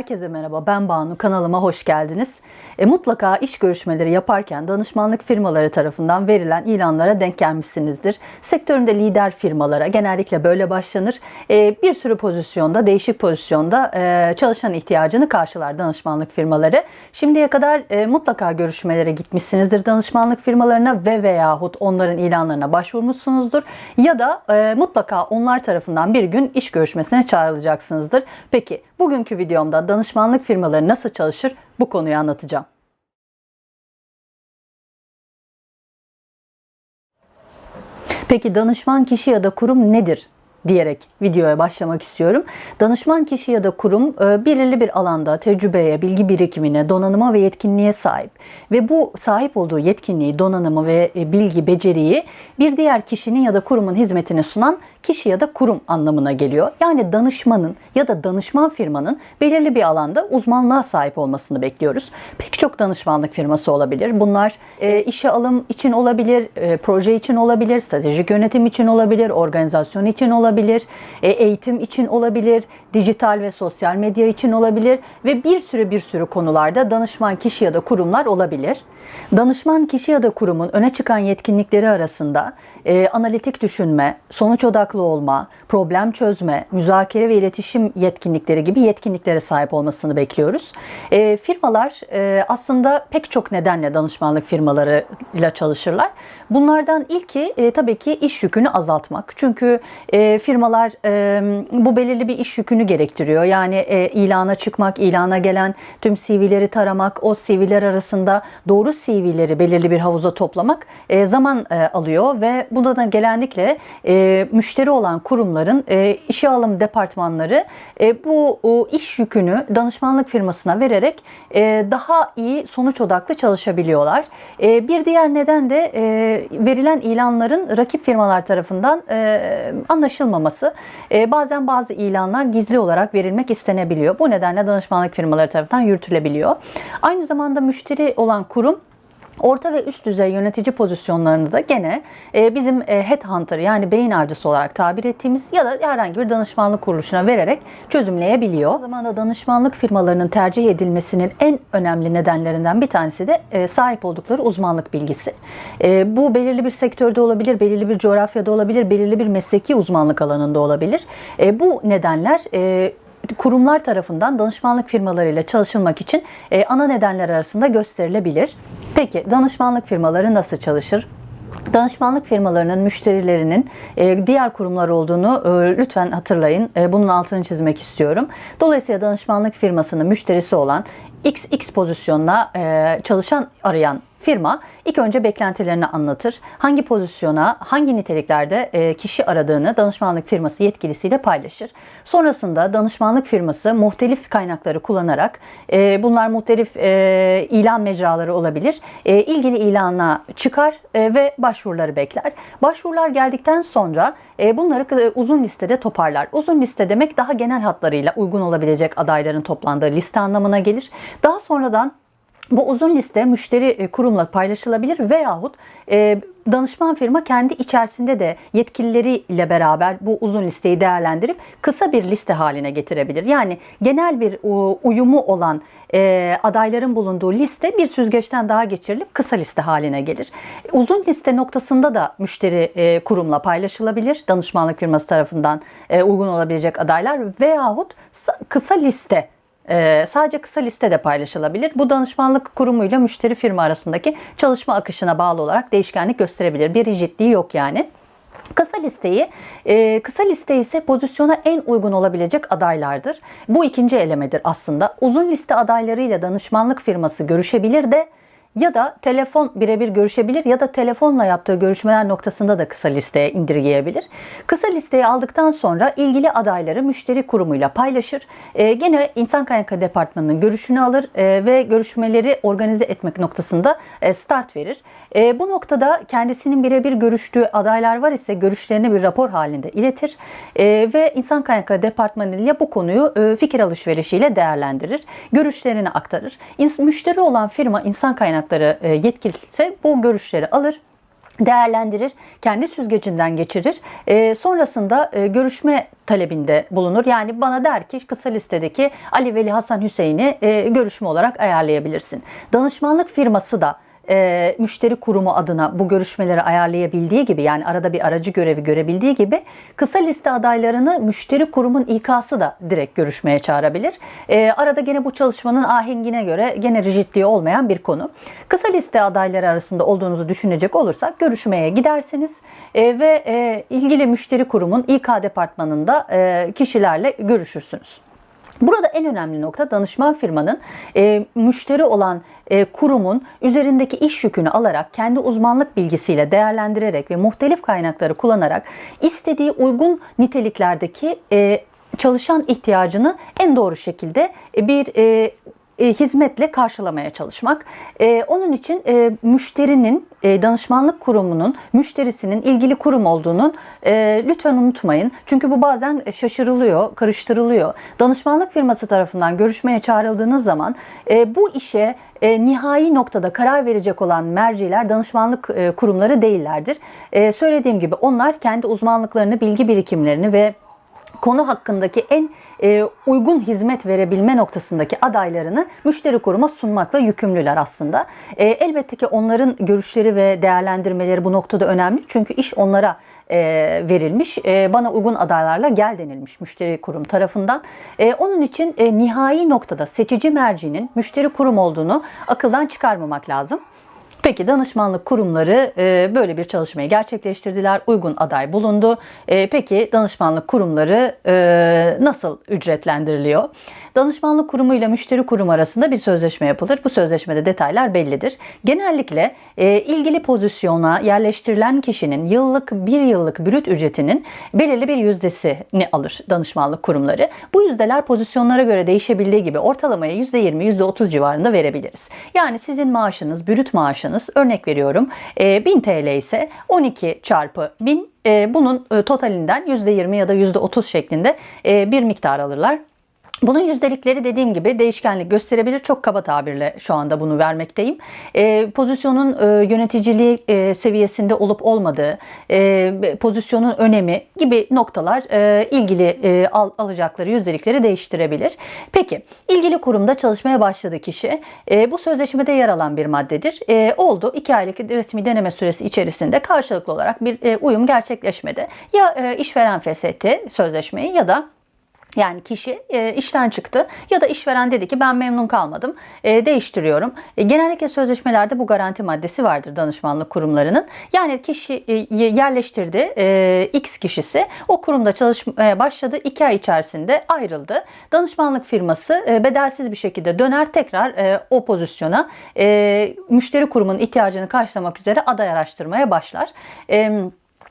Herkese merhaba, ben Banu. Kanalıma hoş geldiniz. E, mutlaka iş görüşmeleri yaparken danışmanlık firmaları tarafından verilen ilanlara denk gelmişsinizdir. Sektöründe lider firmalara genellikle böyle başlanır. E, bir sürü pozisyonda, değişik pozisyonda e, çalışan ihtiyacını karşılar danışmanlık firmaları. Şimdiye kadar e, mutlaka görüşmelere gitmişsinizdir danışmanlık firmalarına ve veyahut onların ilanlarına başvurmuşsunuzdur. Ya da e, mutlaka onlar tarafından bir gün iş görüşmesine çağrılacaksınızdır. Peki bugünkü videomda danışmanlık firmaları nasıl çalışır bu konuyu anlatacağım. Peki danışman kişi ya da kurum nedir? diyerek videoya başlamak istiyorum. Danışman kişi ya da kurum e, belirli bir alanda tecrübeye, bilgi birikimine, donanıma ve yetkinliğe sahip ve bu sahip olduğu yetkinliği, donanımı ve e, bilgi, beceriyi bir diğer kişinin ya da kurumun hizmetine sunan kişi ya da kurum anlamına geliyor. Yani danışmanın ya da danışman firmanın belirli bir alanda uzmanlığa sahip olmasını bekliyoruz. Pek çok danışmanlık firması olabilir. Bunlar e, işe alım için olabilir, e, proje için olabilir, stratejik yönetim için olabilir, organizasyon için olabilir, e, eğitim için olabilir, dijital ve sosyal medya için olabilir ve bir sürü bir sürü konularda danışman kişi ya da kurumlar olabilir. Danışman kişi ya da kurumun öne çıkan yetkinlikleri arasında e, analitik düşünme, sonuç odaklı olma, problem çözme, müzakere ve iletişim yetkinlikleri gibi yetkinliklere sahip olmasını bekliyoruz. E, firmalar e, aslında pek çok nedenle danışmanlık firmalarıyla çalışırlar. Bunlardan ilki e, tabii ki iş yükünü azaltmak. Çünkü e, firmalar e, bu belirli bir iş yükünü gerektiriyor. Yani e, ilana çıkmak, ilana gelen tüm CV'leri taramak, o CV'ler arasında doğru CV'leri belirli bir havuza toplamak e, zaman e, alıyor ve bunda da genellikle e, müşteri olan kurumların e, işe alım departmanları e, bu o iş yükünü danışmanlık firmasına vererek e, daha iyi sonuç odaklı çalışabiliyorlar. E, bir diğer neden de e, verilen ilanların rakip firmalar tarafından e, anlaşılmaması. E, bazen bazı ilanlar gizli olarak verilmek istenebiliyor. Bu nedenle danışmanlık firmaları tarafından yürütülebiliyor. Aynı zamanda müşteri olan kurum Orta ve üst düzey yönetici pozisyonlarını da gene e, bizim e, headhunter yani beyin avcısı olarak tabir ettiğimiz ya da herhangi bir danışmanlık kuruluşuna vererek çözümleyebiliyor. O zaman da danışmanlık firmalarının tercih edilmesinin en önemli nedenlerinden bir tanesi de e, sahip oldukları uzmanlık bilgisi. Bu belirli bir sektörde olabilir, belirli bir coğrafyada olabilir, belirli bir mesleki uzmanlık alanında olabilir. Bu nedenler kurumlar tarafından danışmanlık firmalarıyla çalışılmak için e, ana nedenler arasında gösterilebilir. Peki danışmanlık firmaları nasıl çalışır? Danışmanlık firmalarının müşterilerinin e, diğer kurumlar olduğunu e, lütfen hatırlayın. Bunun altını çizmek istiyorum. Dolayısıyla danışmanlık firmasının müşterisi olan XX pozisyonuna çalışan arayan Firma ilk önce beklentilerini anlatır. Hangi pozisyona, hangi niteliklerde e, kişi aradığını danışmanlık firması yetkilisiyle paylaşır. Sonrasında danışmanlık firması muhtelif kaynakları kullanarak, e, bunlar muhtelif e, ilan mecraları olabilir, ilgili ilana çıkar ve başvuruları bekler. Başvurular geldikten sonra bunları uzun listede toparlar. Uzun liste demek daha genel hatlarıyla uygun olabilecek adayların toplandığı liste anlamına gelir. Daha sonradan bu uzun liste müşteri e, kurumla paylaşılabilir veyahut e, danışman firma kendi içerisinde de yetkilileriyle beraber bu uzun listeyi değerlendirip kısa bir liste haline getirebilir. Yani genel bir uyumu olan e, adayların bulunduğu liste bir süzgeçten daha geçirilip kısa liste haline gelir. Uzun liste noktasında da müşteri kurumla paylaşılabilir. Danışmanlık firması tarafından uygun olabilecek adaylar veyahut kısa liste ee, sadece kısa liste de paylaşılabilir. Bu danışmanlık kurumuyla müşteri firma arasındaki çalışma akışına bağlı olarak değişkenlik gösterebilir. Bir rigidliği yok yani. Kısa listeyi, e, kısa liste ise pozisyona en uygun olabilecek adaylardır. Bu ikinci elemedir aslında. Uzun liste adaylarıyla danışmanlık firması görüşebilir de ya da telefon birebir görüşebilir ya da telefonla yaptığı görüşmeler noktasında da kısa listeye indirgeyebilir. Kısa listeyi aldıktan sonra ilgili adayları müşteri kurumuyla paylaşır. E, gene insan kaynakları departmanının görüşünü alır e, ve görüşmeleri organize etmek noktasında e, start verir. E, bu noktada kendisinin birebir görüştüğü adaylar var ise görüşlerini bir rapor halinde iletir e, ve insan kaynakları departmanıyla bu konuyu e, fikir alışverişiyle değerlendirir. Görüşlerini aktarır. İns- müşteri olan firma insan kaynakları e, yetkilisi bu görüşleri alır değerlendirir, kendi süzgecinden geçirir. E, sonrasında e, görüşme talebinde bulunur. Yani bana der ki kısa listedeki Ali Veli Hasan Hüseyin'i e, görüşme olarak ayarlayabilirsin. Danışmanlık firması da e, müşteri kurumu adına bu görüşmeleri ayarlayabildiği gibi yani arada bir aracı görevi görebildiği gibi kısa liste adaylarını müşteri kurumun İK'sı da direkt görüşmeye çağırabilir. E, arada gene bu çalışmanın ahengine göre gene rigidliği olmayan bir konu. Kısa liste adayları arasında olduğunuzu düşünecek olursak görüşmeye gidersiniz e, ve e, ilgili müşteri kurumun İK departmanında e, kişilerle görüşürsünüz. Burada en önemli nokta danışman firmanın e, müşteri olan e, kurumun üzerindeki iş yükünü alarak kendi uzmanlık bilgisiyle değerlendirerek ve muhtelif kaynakları kullanarak istediği uygun niteliklerdeki e, çalışan ihtiyacını en doğru şekilde e, bir e, e, hizmetle karşılamaya çalışmak. E, onun için e, müşterinin, danışmanlık kurumunun, müşterisinin ilgili kurum olduğunu e, lütfen unutmayın. Çünkü bu bazen şaşırılıyor, karıştırılıyor. Danışmanlık firması tarafından görüşmeye çağrıldığınız zaman bu işe nihai noktada karar verecek olan merciler danışmanlık kurumları değillerdir. Söylediğim gibi onlar kendi uzmanlıklarını, bilgi birikimlerini ve konu hakkındaki en e, uygun hizmet verebilme noktasındaki adaylarını müşteri kuruma sunmakla yükümlüler aslında. E, elbette ki onların görüşleri ve değerlendirmeleri bu noktada önemli. Çünkü iş onlara e, verilmiş. E, bana uygun adaylarla gel denilmiş müşteri kurum tarafından. E, onun için e, nihai noktada seçici mercinin müşteri kurum olduğunu akıldan çıkarmamak lazım. Peki danışmanlık kurumları e, böyle bir çalışmayı gerçekleştirdiler. Uygun aday bulundu. E, peki danışmanlık kurumları e, nasıl ücretlendiriliyor? Danışmanlık kurumu ile müşteri kurum arasında bir sözleşme yapılır. Bu sözleşmede detaylar bellidir. Genellikle e, ilgili pozisyona yerleştirilen kişinin yıllık bir yıllık brüt ücretinin belirli bir yüzdesini alır danışmanlık kurumları. Bu yüzdeler pozisyonlara göre değişebildiği gibi ortalamaya %20, %30 civarında verebiliriz. Yani sizin maaşınız, brüt maaşınız örnek veriyorum e, 1000 TL ise 12 çarpı 1000 e, bunun e, totalinden %20 ya da %30 şeklinde e, bir miktar alırlar. Bunun yüzdelikleri dediğim gibi değişkenlik gösterebilir. Çok kaba tabirle şu anda bunu vermekteyim. E, pozisyonun e, yöneticiliği e, seviyesinde olup olmadığı, e, pozisyonun önemi gibi noktalar e, ilgili e, al, alacakları yüzdelikleri değiştirebilir. Peki, ilgili kurumda çalışmaya başladı kişi. E, bu sözleşmede yer alan bir maddedir. E, oldu. 2 aylık resmi deneme süresi içerisinde karşılıklı olarak bir e, uyum gerçekleşmedi. Ya e, işveren feshetti sözleşmeyi ya da yani kişi e, işten çıktı ya da işveren dedi ki ben memnun kalmadım, e, değiştiriyorum. E, genellikle sözleşmelerde bu garanti maddesi vardır danışmanlık kurumlarının. Yani kişi e, yerleştirdi e, X kişisi o kurumda çalışmaya başladı. 2 ay içerisinde ayrıldı. Danışmanlık firması e, bedelsiz bir şekilde döner tekrar e, o pozisyona e, müşteri kurumunun ihtiyacını karşılamak üzere aday araştırmaya başlar. E,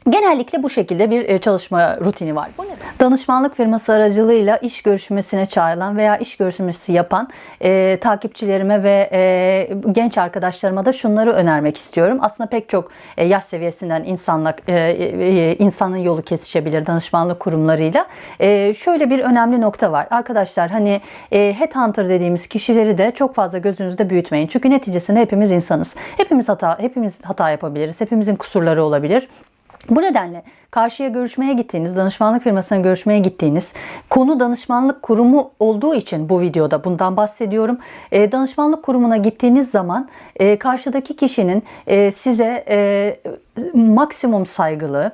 Genellikle bu şekilde bir e, çalışma rutini var. Bu neden? Danışmanlık firması aracılığıyla iş görüşmesine çağrılan veya iş görüşmesi yapan e, takipçilerime ve e, genç arkadaşlarıma da şunları önermek istiyorum. Aslında pek çok e, yaş seviyesinden insanla e, e, insanın yolu kesişebilir danışmanlık kurumlarıyla. E, şöyle bir önemli nokta var. Arkadaşlar hani e, headhunter dediğimiz kişileri de çok fazla gözünüzde büyütmeyin. Çünkü neticesinde hepimiz insanız. Hepimiz hata hepimiz hata yapabiliriz. Hepimizin kusurları olabilir. Bu nedenle karşıya görüşmeye gittiğiniz, danışmanlık firmasına görüşmeye gittiğiniz konu danışmanlık kurumu olduğu için bu videoda bundan bahsediyorum. E, danışmanlık kurumuna gittiğiniz zaman e, karşıdaki kişinin e, size e, maksimum saygılı,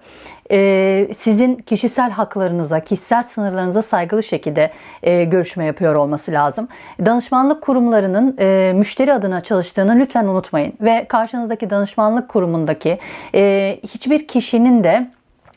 e, sizin kişisel haklarınıza, kişisel sınırlarınıza saygılı şekilde e, görüşme yapıyor olması lazım. Danışmanlık kurumlarının e, müşteri adına çalıştığını lütfen unutmayın ve karşınızdaki danışmanlık kurumundaki e, hiçbir kişinin de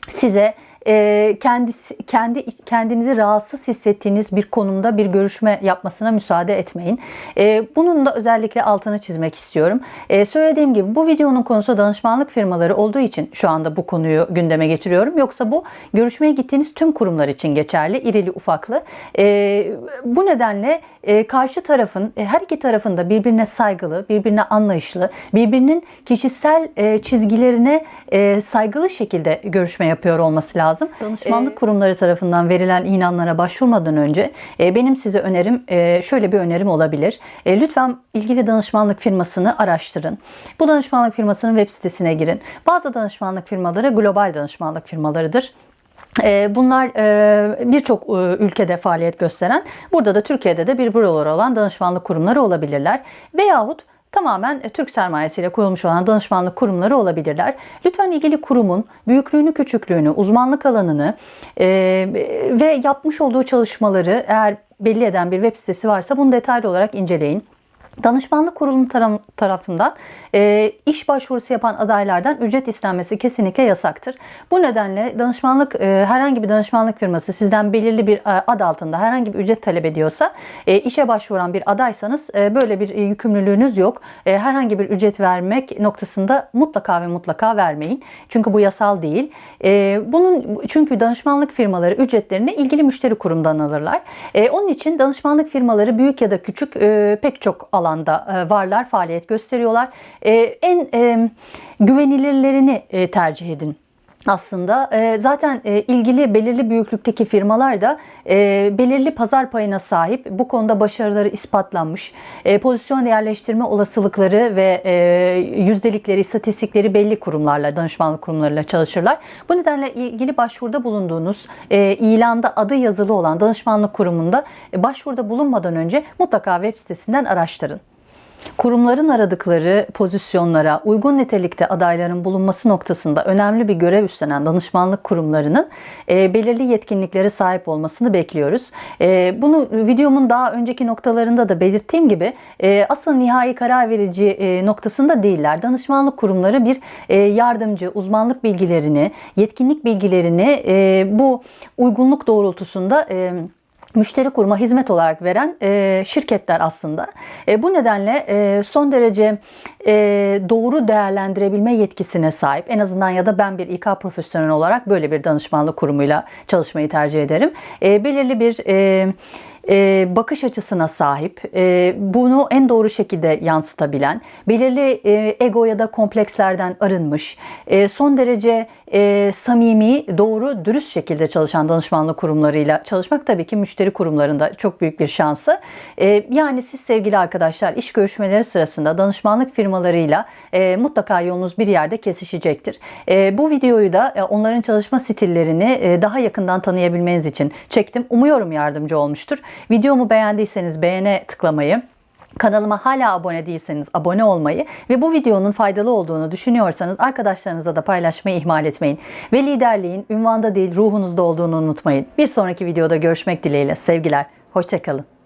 size e, kendisi, kendi kendinizi rahatsız hissettiğiniz bir konumda bir görüşme yapmasına müsaade etmeyin. E, bunun da özellikle altını çizmek istiyorum. E, söylediğim gibi bu videonun konusu danışmanlık firmaları olduğu için şu anda bu konuyu gündeme getiriyorum. Yoksa bu görüşmeye gittiğiniz tüm kurumlar için geçerli, irili ufaklı. E, bu nedenle e, karşı tarafın, e, her iki tarafın da birbirine saygılı, birbirine anlayışlı, birbirinin kişisel e, çizgilerine e, saygılı şekilde görüşme yapıyor olması lazım lazım. Danışmanlık kurumları tarafından verilen ilanlara başvurmadan önce e, benim size önerim e, şöyle bir önerim olabilir. E, lütfen ilgili danışmanlık firmasını araştırın. Bu danışmanlık firmasının web sitesine girin. Bazı danışmanlık firmaları global danışmanlık firmalarıdır. E, Bunlar e, birçok e, ülkede faaliyet gösteren, burada da Türkiye'de de bir büroları olan danışmanlık kurumları olabilirler. Veyahut tamamen e, Türk sermayesiyle kurulmuş olan danışmanlık kurumları olabilirler. Lütfen ilgili kurumun büyüklüğünü, küçüklüğünü, uzmanlık alanını e, ve yapmış olduğu çalışmaları eğer belli eden bir web sitesi varsa bunu detaylı olarak inceleyin. Danışmanlık kurulu taram- tarafından e, iş başvurusu yapan adaylardan ücret istenmesi kesinlikle yasaktır. Bu nedenle danışmanlık e, herhangi bir danışmanlık firması sizden belirli bir e, ad altında herhangi bir ücret talep ediyorsa e, işe başvuran bir adaysanız e, böyle bir e, yükümlülüğünüz yok. E, herhangi bir ücret vermek noktasında mutlaka ve mutlaka vermeyin. Çünkü bu yasal değil. E, bunun çünkü danışmanlık firmaları ücretlerini ilgili müşteri kurumdan alırlar. E, onun için danışmanlık firmaları büyük ya da küçük e, pek çok alanda e, varlar, faaliyet gösteriyorlar. E, en e, güvenilirlerini tercih edin aslında e, zaten e, ilgili belirli büyüklükteki firmalar da e, belirli pazar payına sahip bu konuda başarıları ispatlanmış e, pozisyon yerleştirme olasılıkları ve yüzdelikleri istatistikleri belli kurumlarla danışmanlık kurumlarıyla çalışırlar. Bu nedenle ilgili başvuruda bulunduğunuz e, ilanda adı yazılı olan danışmanlık kurumunda başvuruda bulunmadan önce mutlaka web sitesinden araştırın. Kurumların aradıkları pozisyonlara uygun nitelikte adayların bulunması noktasında önemli bir görev üstlenen danışmanlık kurumlarının e, belirli yetkinliklere sahip olmasını bekliyoruz. E, bunu videomun daha önceki noktalarında da belirttiğim gibi e, asıl nihai karar verici e, noktasında değiller. Danışmanlık kurumları bir e, yardımcı, uzmanlık bilgilerini, yetkinlik bilgilerini e, bu uygunluk doğrultusunda e, müşteri kurma hizmet olarak veren e, şirketler aslında. E, bu nedenle e, son derece e, doğru değerlendirebilme yetkisine sahip. En azından ya da ben bir İK profesyonel olarak böyle bir danışmanlık kurumuyla çalışmayı tercih ederim. E, belirli bir e, e, bakış açısına sahip, e, bunu en doğru şekilde yansıtabilen, belirli e, ego ya da komplekslerden arınmış, e, son derece e, samimi, doğru, dürüst şekilde çalışan danışmanlık kurumlarıyla çalışmak tabii ki müşteri kurumlarında çok büyük bir şansı. E, yani siz sevgili arkadaşlar iş görüşmeleri sırasında danışmanlık firmalarıyla e, mutlaka yolunuz bir yerde kesişecektir. E, bu videoyu da e, onların çalışma stillerini e, daha yakından tanıyabilmeniz için çektim. Umuyorum yardımcı olmuştur. Videomu beğendiyseniz beğene tıklamayı, Kanalıma hala abone değilseniz abone olmayı ve bu videonun faydalı olduğunu düşünüyorsanız arkadaşlarınızla da paylaşmayı ihmal etmeyin. Ve liderliğin ünvanda değil ruhunuzda olduğunu unutmayın. Bir sonraki videoda görüşmek dileğiyle. Sevgiler, hoşçakalın.